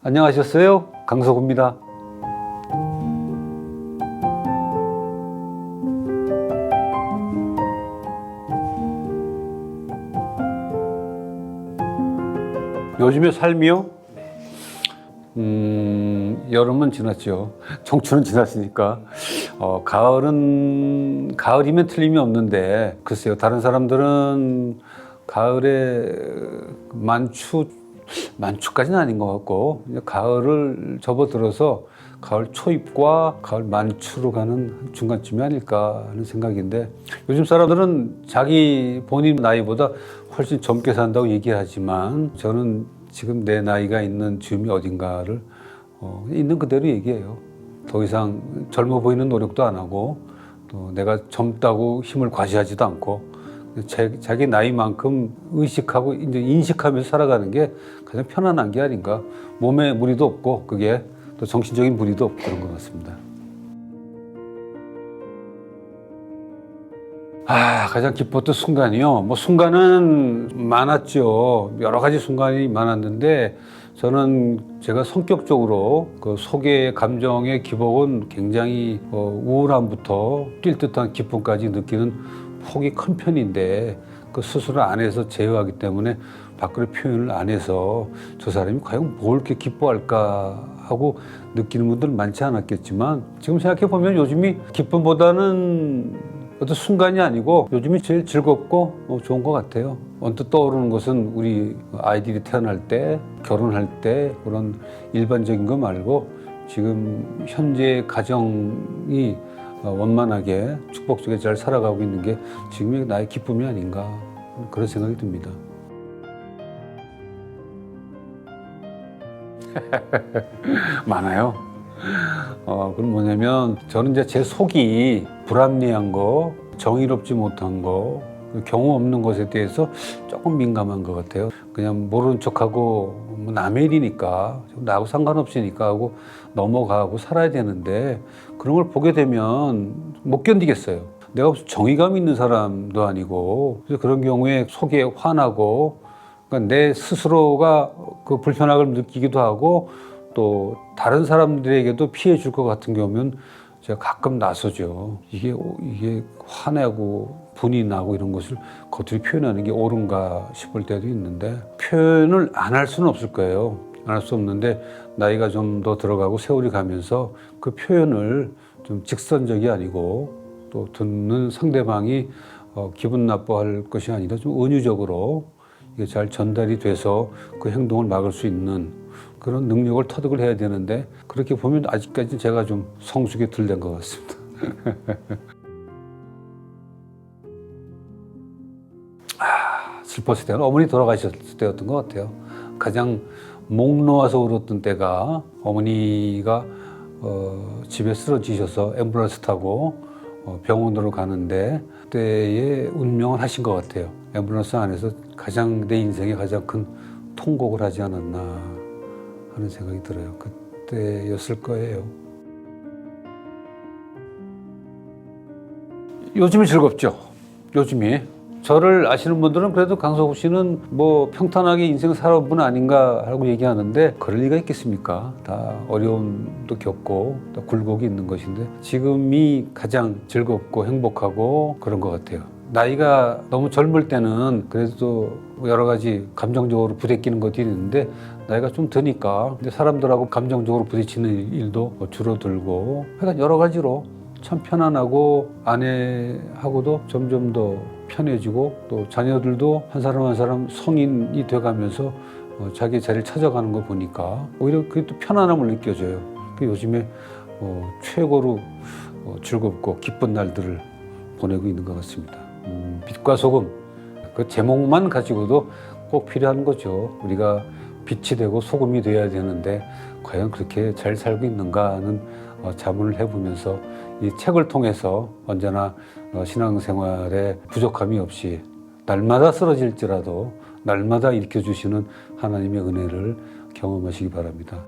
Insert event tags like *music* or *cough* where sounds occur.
안녕하셨어요? 강석우입니다. 요즘의 삶이요? 음, 여름은 지났죠. 청춘은 지났으니까. 어, 가을은, 가을이면 틀림이 없는데, 글쎄요, 다른 사람들은 가을에 만추, 만추까지는 아닌 것 같고, 가을을 접어들어서 가을 초입과 가을 만추로 가는 중간쯤이 아닐까 하는 생각인데, 요즘 사람들은 자기 본인 나이보다 훨씬 젊게 산다고 얘기하지만, 저는 지금 내 나이가 있는 즈음이 어딘가를 어, 있는 그대로 얘기해요. 더 이상 젊어 보이는 노력도 안 하고 또 내가 젊다고 힘을 과시하지도 않고 자, 자기 나이만큼 의식하고 인식하면서 살아가는 게 가장 편안한 게 아닌가. 몸에 무리도 없고 그게 또 정신적인 무리도 없고 그런 것 같습니다. 아, 가장 기뻤던 순간이요. 뭐 순간은 많았죠. 여러 가지 순간이 많았는데 저는 제가 성격적으로 그 속의 감정의 기복은 굉장히 어, 우울함부터 뛸 듯한 기쁨까지 느끼는 폭이 큰 편인데 그 스스로 안에서 제어하기 때문에 밖으로 표현을 안 해서 저 사람이 과연 뭘 이렇게 기뻐할까 하고 느끼는 분들 많지 않았겠지만 지금 생각해 보면 요즘이 기쁨보다는 어떤 순간이 아니고 요즘이 제일 즐겁고 어, 좋은 것 같아요. 언뜻 떠오르는 것은 우리 아이들이 태어날 때, 결혼할 때 그런 일반적인 거 말고 지금 현재 가정이 어, 원만하게 축복 속에 잘 살아가고 있는 게 지금의 나의 기쁨이 아닌가 그런 생각이 듭니다. *laughs* 많아요. 어, 그럼 뭐냐면 저는 이제 제 속이 불합리한 거, 정의롭지 못한 거, 그 경우 없는 것에 대해서 조금 민감한 것 같아요. 그냥 모르는 척하고 뭐 남의 일이니까 나하고 상관없으니까 하고 넘어가고 살아야 되는데 그런 걸 보게 되면 못 견디겠어요. 내가 무슨 정의감 있는 사람도 아니고 그래서 그런 경우에 속에 화나고 그러니까 내 스스로가 그 불편함을 느끼기도 하고 또 다른 사람들에게도 피해 줄 것 같은 경우면 제가 가끔 나서죠. 이게 이게 화내고 분이 나고 이런 것을 겉으로 표현하는 게 옳은가 싶을 때도 있는데 표현을 안 할 수는 없을 거예요. 안 할 수 없는데 나이가 좀 더 들어가고 세월이 가면서 그 표현을 좀 직선적이 아니고 또 듣는 상대방이 어, 기분 나빠할 것이 아니라 좀 은유적으로 이게 잘 전달이 돼서 그 행동을 막을 수 있는 그런 능력을 터득을 해야 되는데 그렇게 보면 아직까지 제가 좀 성숙에 덜된 것 같습니다. *laughs* 아, 슬펐을 때는 어머니 돌아가셨을 때였던 것 같아요. 가장 목 놓아서 울었던 때가 어머니가 어, 집에 쓰러지셔서 앰뷸런스 타고 어, 병원으로 가는데 그때의 운명을 하신 것 같아요. 앰뷸런스 안에서 가장 내 인생에 가장 큰 통곡을 하지 않았나 하는 생각이 들어요. 그때였을 거예요. 요즘이 즐겁죠. 요즘이. 저를 아시는 분들은 그래도 강석우 씨는 뭐 평탄하게 인생 살아온 분 아닌가 하고 얘기하는데 그럴 리가 있겠습니까? 다 어려움도 겪고 또 굴곡이 있는 것인데 지금이 가장 즐겁고 행복하고 그런 것 같아요. 나이가 너무 젊을 때는 그래도 여러 가지 감정적으로 부대끼는 것들이 있는데 나이가 좀 드니까 사람들하고 감정적으로 부딪히는 일도 줄어들고 하여간 여러 가지로 참 편안하고 아내하고도 점점 더 편해지고 또 자녀들도 한 사람 한 사람 성인이 돼가면서 어, 자기 자리를 찾아가는 거 보니까 오히려 그게 또 편안함을 느껴져요. 그 요즘에 어, 최고로 어, 즐겁고 기쁜 날들을 보내고 있는 것 같습니다. 음, 빛과 소금 그 제목만 가지고도 꼭 필요한 거죠. 우리가 빛이 되고 소금이 돼야 되는데 과연 그렇게 잘 살고 있는가 하는 어, 자문을 해보면서 이 책을 통해서 언제나 어, 신앙생활에 부족함이 없이 날마다 쓰러질지라도 날마다 일으켜주시는 하나님의 은혜를 경험하시기 바랍니다.